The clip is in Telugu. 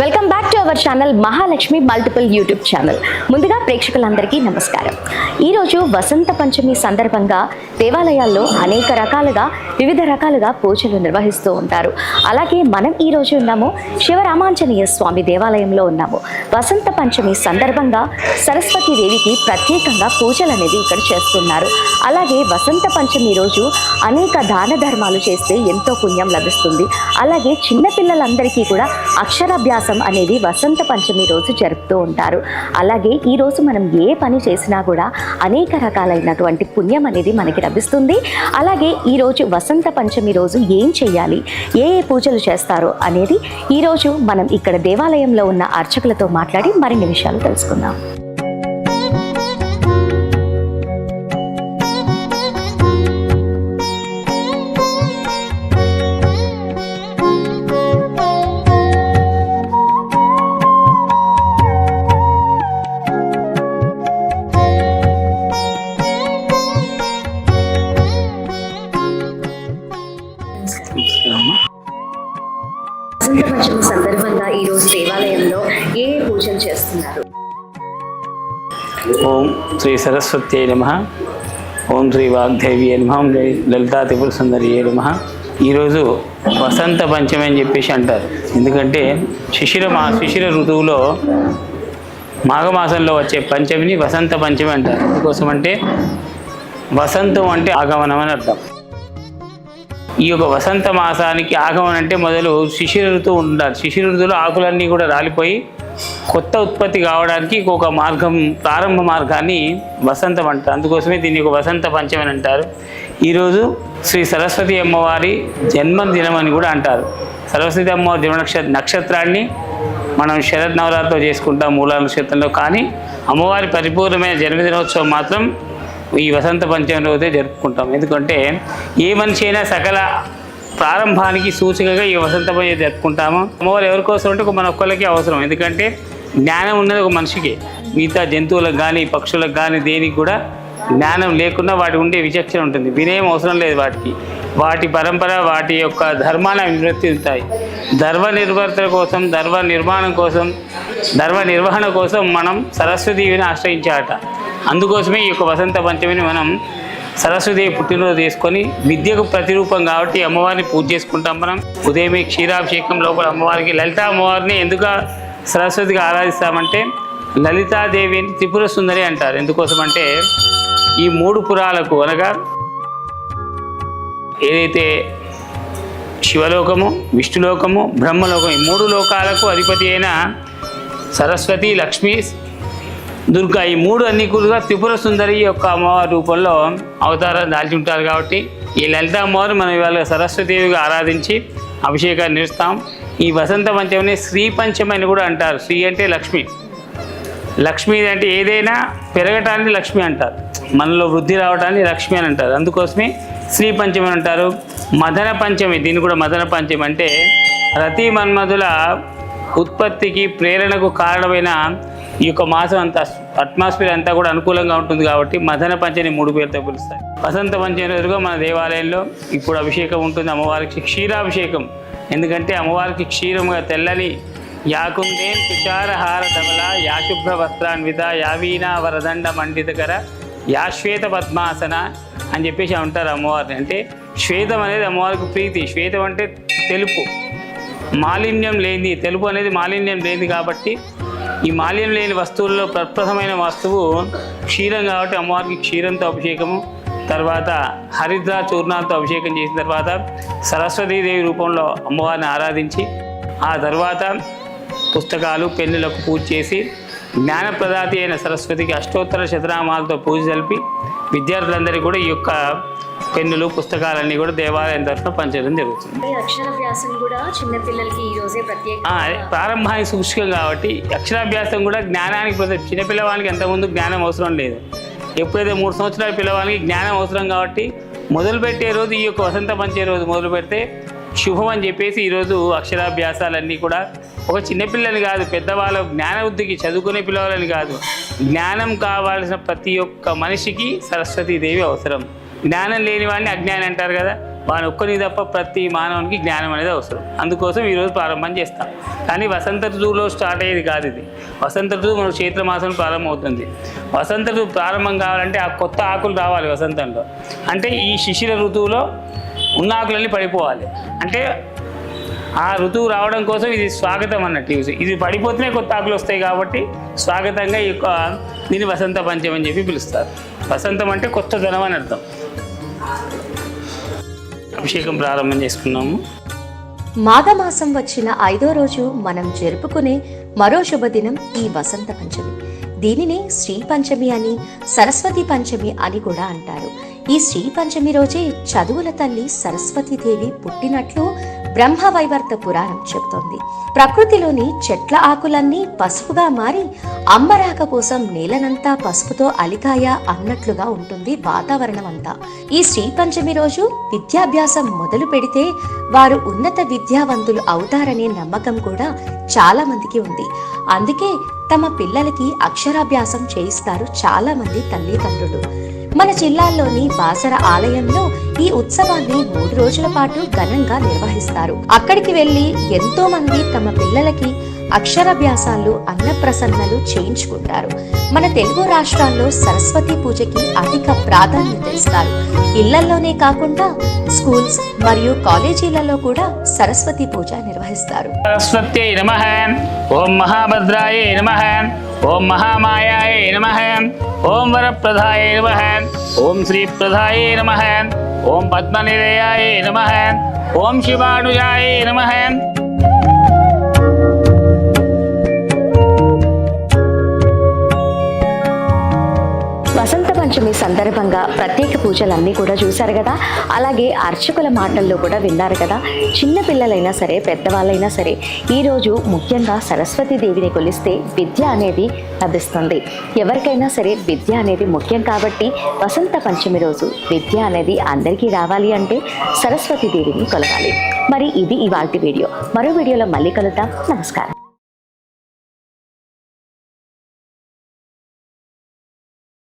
Welcome back to our channel Mahalakshmi multiple YouTube channel ముందుగా ప్రేక్షకులందరికీ నమస్కారం. ఈరోజు వసంత పంచమి సందర్భంగా దేవాలయాల్లో అనేక రకాలుగా వివిధ రకాలుగా పూజలు నిర్వహిస్తూ ఉంటారు. అలాగే మనం ఈ రోజు ఉన్నాము శివరామాంజనేయ స్వామి దేవాలయంలో ఉన్నాము. వసంత పంచమి సందర్భంగా సరస్వతి దేవికి ప్రత్యేకంగా పూజలు అనేది ఇక్కడ చేస్తున్నారు. అలాగే వసంత పంచమి రోజు అనేక దాన ధర్మాలు చేస్తే ఎంతో పుణ్యం లభిస్తుంది. అలాగే చిన్నపిల్లలందరికీ కూడా అక్షరాభ్యాసం అనేది వసంత పంచమి రోజు జరుపుతూ ఉంటారు. అలాగే ఈ రోజు మనం ఏ పని చేసినా కూడా అనేక రకాలైనటువంటి పుణ్యం అనేది మనకి లభిస్తుంది. అలాగే ఈ రోజు వసంత పంచమి రోజు ఏం చేయాలి? ఏ ఏ పూజలు చేస్తారో అనేది ఈ రోజు మనం ఇక్కడ దేవాలయంలో ఉన్న అర్చకులతో మాట్లాడి మరిన్ని విషయాలు తెలుసుకుందాం. ఓం శ్రీ సరస్వత్యై నమ. ఓం శ్రీ వాగ్దేవి నమ. ఓం లలితా త్రిపుర సుందరి నమ. ఈరోజు వసంత పంచమి అని చెప్పేసి అంటారు. ఎందుకంటే శిశిర మా శిశిర ఋతువులో మాఘమాసంలో వచ్చే పంచమిని వసంత పంచమి అంటారు. ఎందుకోసం అంటే వసంతం అంటే ఆగమనం అని అర్థం. ఈ యొక్క వసంత మాసానికి ఆగమనం అంటే మొదలు శిశిర ఋతువు ఉండాలి. శిశిర ఋతువులో ఆకులన్నీ కూడా రాలిపోయి కొత్త ఉత్పత్తి కావడానికి ఒక మార్గం ప్రారంభ మార్గాన్ని వసంతం అంటారు. అందుకోసమే దీన్ని ఒక వసంత పంచమి అని అంటారు. ఈరోజు శ్రీ సరస్వతి అమ్మవారి జన్మదినం అని కూడా అంటారు. సరస్వతి అమ్మవారి జన్మ నక్ష నక్షత్రాన్ని మనం శరద్ నవరాత్రిలో చేసుకుంటాం మూలా నక్షత్రంలో. కానీ అమ్మవారి పరిపూర్ణమైన జన్మదినోత్సవం మాత్రం ఈ వసంత పంచమి రోజే జరుపుకుంటాం. ఎందుకంటే ఏ మనిషి అయినా సకల ప్రారంభానికి సూచికగా ఈ వసంత పంచమి జరుపుకుంటాము. అమ్మవారు ఎవరి కోసం అంటే మన ఒక్కళ్ళకి అవసరం. ఎందుకంటే జ్ఞానం ఉన్నది ఒక మనిషికి. మిగతా జంతువులకు కానీ పక్షులకు కానీ దేనికి కూడా జ్ఞానం లేకుండా వాటి ఉండే విచక్షణ ఉంటుంది. వినయం అవసరం లేదు వాటికి. వాటి పరంపర వాటి యొక్క ధర్మాన్ని నిర్వర్తిస్తాయి ధర్మ నిర్వర్తన కోసం ధర్మ నిర్మాణం కోసం ధర్మ నిర్వహణ కోసం మనం సరస్వతీవిని ఆశ్రయించాట అందుకోసమే ఈ యొక్క వసంత పంచమిని మనం సరస్వతి పుట్టినరోజు చేసుకొని విద్యకు ప్రతిరూపం కాబట్టి అమ్మవారిని పూజ చేసుకుంటాం మనం. ఉదయమే క్షీరాభిషేకం లోపల అమ్మవారికి లలిత అమ్మవారిని ఎందుకు సరస్వతిగా ఆరాధిస్తామంటే లలితాదేవి అని త్రిపుర సుందరి అంటారు. ఎందుకోసం అంటే ఈ మూడు పురాలకు అనగా ఏదైతే శివలోకము విష్ణులోకము బ్రహ్మలోకం ఈ మూడు లోకాలకు అధిపతి అయిన సరస్వతి లక్ష్మి దుర్గా ఈ మూడు అన్ని కూడా త్రిపుర సుందరి యొక్క అమ్మవారి రూపంలో అవతారం దాల్చి ఉంటారు కాబట్టి ఈ లలిత అమ్మవారు మనం ఇవాళ సరస్వతీదేవిగా ఆరాధించి అభిషేకాన్ని నిలుస్తాం ఈ వసంత పంచమిని శ్రీ పంచమి అని కూడా అంటారు. శ్రీ అంటే లక్ష్మి. లక్ష్మి అంటే ఏదైనా పెరగటాన్ని లక్ష్మి అంటారు. మనలో వృద్ధి రావటాన్ని లక్ష్మి అని అంటారు. అందుకోసమే శ్రీ పంచమి అని అంటారు. మదన పంచమి దీన్ని కూడా మదన పంచమి అంటే రతి మన్మధుల ఉత్పత్తికి ప్రేరణకు కారణమైన ఈ యొక్క మాసం అంతా అట్మాస్ఫియర్ అంతా కూడా అనుకూలంగా ఉంటుంది కాబట్టి మదన పంచని మూడు పేరుతో పిలుస్తారు. వసంత పంచమి రోజుగా మన దేవాలయంలో ఇప్పుడు అభిషేకం ఉంటుంది. అమ్మవారికి క్షీరాభిషేకం. ఎందుకంటే అమ్మవారికి క్షీరంగా తెల్లని యాకుందే తుషారహార ధవల యాశుభ్ర వస్త్రాన్విత యావీనా వరదండ మండితకర యాశ్వేత పద్మాసన అని చెప్పేసి అంటారు అమ్మవారిని. అంటే శ్వేతం అనేది అమ్మవారికి ప్రీతి. శ్వేతం అంటే తెలుపు. మాలిన్యం లేనిది. తెలుపు అనేది మాలిన్యం లేనిది కాబట్టి ఈ మాల్యం లేని వస్తువుల్లో ప్రప్రథమైన వస్తువు క్షీరం కాబట్టి అమ్మవారికి క్షీరంతో అభిషేకము తర్వాత హరిద్ర చూర్ణాలతో అభిషేకం చేసిన తర్వాత సరస్వతీదేవి రూపంలో అమ్మవారిని ఆరాధించి ఆ తర్వాత పుస్తకాలు పెన్నులకు పూజ చేసి జ్ఞానప్రదాతి అయిన సరస్వతికి అష్టోత్తర శతనామాలతో పూజ జరిపి విద్యార్థులందరికీ కూడా ఈ యొక్క పెన్నులు పుస్తకాలన్నీ కూడా దేవాలయం తరఫున పంచడం జరుగుతుంది. అక్షరాభ్యాసం కూడా చిన్నపిల్లలకి ఈ రోజే ప్రత్యేక ప్రారంభానికి సూచికం కాబట్టి అక్షరాభ్యాసం కూడా జ్ఞానానికి ప్రతి చిన్న పిల్లవానికి ఎంతకుముందు జ్ఞానం అవసరం లేదు. ఎప్పుడైతే మూడు సంవత్సరాల పిల్లవానికి జ్ఞానం అవసరం కాబట్టి మొదలు పెట్టే రోజు ఈ యొక్క వసంత పంచే రోజు మొదలు పెడితే శుభం అని చెప్పేసి ఈరోజు అక్షరాభ్యాసాలన్నీ కూడా ఒక చిన్నపిల్లని కాదు పెద్దవాళ్ళ జ్ఞాన వృద్ధికి చదువుకునే పిల్లవాళ్ళని కాదు. జ్ఞానం కావాల్సిన ప్రతి ఒక్క మనిషికి సరస్వతీదేవి అవసరం. జ్ఞానం లేని వాడిని అజ్ఞాని అంటారు కదా. వాని ఒక్కరికి తప్ప ప్రతి మానవునికి జ్ఞానం అనేది అవసరం. అందుకోసం ఈరోజు ప్రారంభం చేస్తాం. కానీ వసంత ఋతువులో స్టార్ట్ అయ్యేది కాదు ఇది. వసంత ఋతువు మన చైత్రమాసం ప్రారంభమవుతుంది. వసంత ఋతువు ప్రారంభం కావాలంటే ఆ కొత్త ఆకులు రావాలి వసంతంలో. అంటే ఈ శిశిర ఋతువులో ఉన్న ఆకులన్నీ పడిపోవాలి. అంటే ఆ ఋతువు రావడం కోసం ఇది స్వాగతం అన్నట్టు ఇది. ఇది పడిపోతేనే కొత్త ఆకులు వస్తాయి కాబట్టి స్వాగతంగా ఈ యొక్క దీన్ని వసంత పంచమి అని చెప్పి పిలుస్తారు. వసంతం అంటే కొత్త ధనం అని అర్థం. అభిషేకం ప్రారంభం చేసుకున్నాము. మాఘమాసం వచ్చిన ఐదో రోజు మనం జరుపుకునే మరో శుభదినం ఈ వసంత పంచమి. దీనినే శ్రీ పంచమి అని సరస్వతి పంచమి అని కూడా అంటారు. ఈ శ్రీ పంచమి రోజే చదువుల తల్లి సరస్వతీదేవి పుట్టినట్లు బ్రహ్మవైవర్త పురాణం చెబుతోంది. ప్రకృతిలోని చెట్ల ఆకులన్నీ పసుపుగా మారి అమ్మరాక కోసం నేలనంతా పసుపుతో అలికాయ అన్నట్లుగా ఉంటుంది వాతావరణం అంతా ఈ శ్రీ పంచమి రోజు విద్యాభ్యాసం మొదలు పెడితే వారు ఉన్నత విద్యావంతులు అవుతారనే నమ్మకం కూడా చాలా మందికి ఉంది. అందుకే తమ పిల్లలకి అక్షరాభ్యాసం చేయిస్తారు చాలా మంది తల్లిదండ్రులు. మన జిల్లాలోని బాసర ఆలయంలో ఈ ఉత్సవాన్ని మూడు రోజుల పాటు ఘనంగా నిర్వహిస్తారు. అక్కడికి వెళ్ళి ఎంతో మంది తమ పిల్లలకి అక్షరాభ్యాసాలు అన్నప్రసన్నలు చేయించుకుంటారు. మన తెలుగు రాష్ట్రాల్లో సరస్వతి పూజకి అధిక ప్రాధాన్యత ఇస్తారు. ఇళ్ళలోనే కాకుండా స్కూల్స్ మరియు కాలేజీలలో కూడా సరస్వతి పూజ నిర్వహిస్తారు. సరస్వతి నమః. ఓం మహాభద్రాయ నమః. ఓం మహామాయాయ నమ ఓం వరప్రదాయ నమ ఓం శ్రీప్రదాయ నమ ఓం పద్మనిలయాయ నమ ఓం శివానుజాయ నమ వసంత పంచమి సందర్భంగా ప్రత్యేక పూజలన్నీ కూడా చూశారు కదా. అలాగే అర్చకుల మాటల్లో కూడా విన్నారు కదా. చిన్న పిల్లలైనా సరే పెద్దవాళ్ళైనా సరే ఈరోజు ముఖ్యంగా సరస్వతి దేవిని కొలిస్తే విద్య అనేది లభిస్తుంది. ఎవరికైనా సరే విద్య అనేది ముఖ్యం కాబట్టి వసంత పంచమి రోజు విద్య అనేది అందరికీ రావాలి అంటే సరస్వతి దేవిని కొలవాలి. మరి ఇది ఇవాళ వీడియో. మరో వీడియోలో మళ్ళీ కలుద్దాం. నమస్కారం.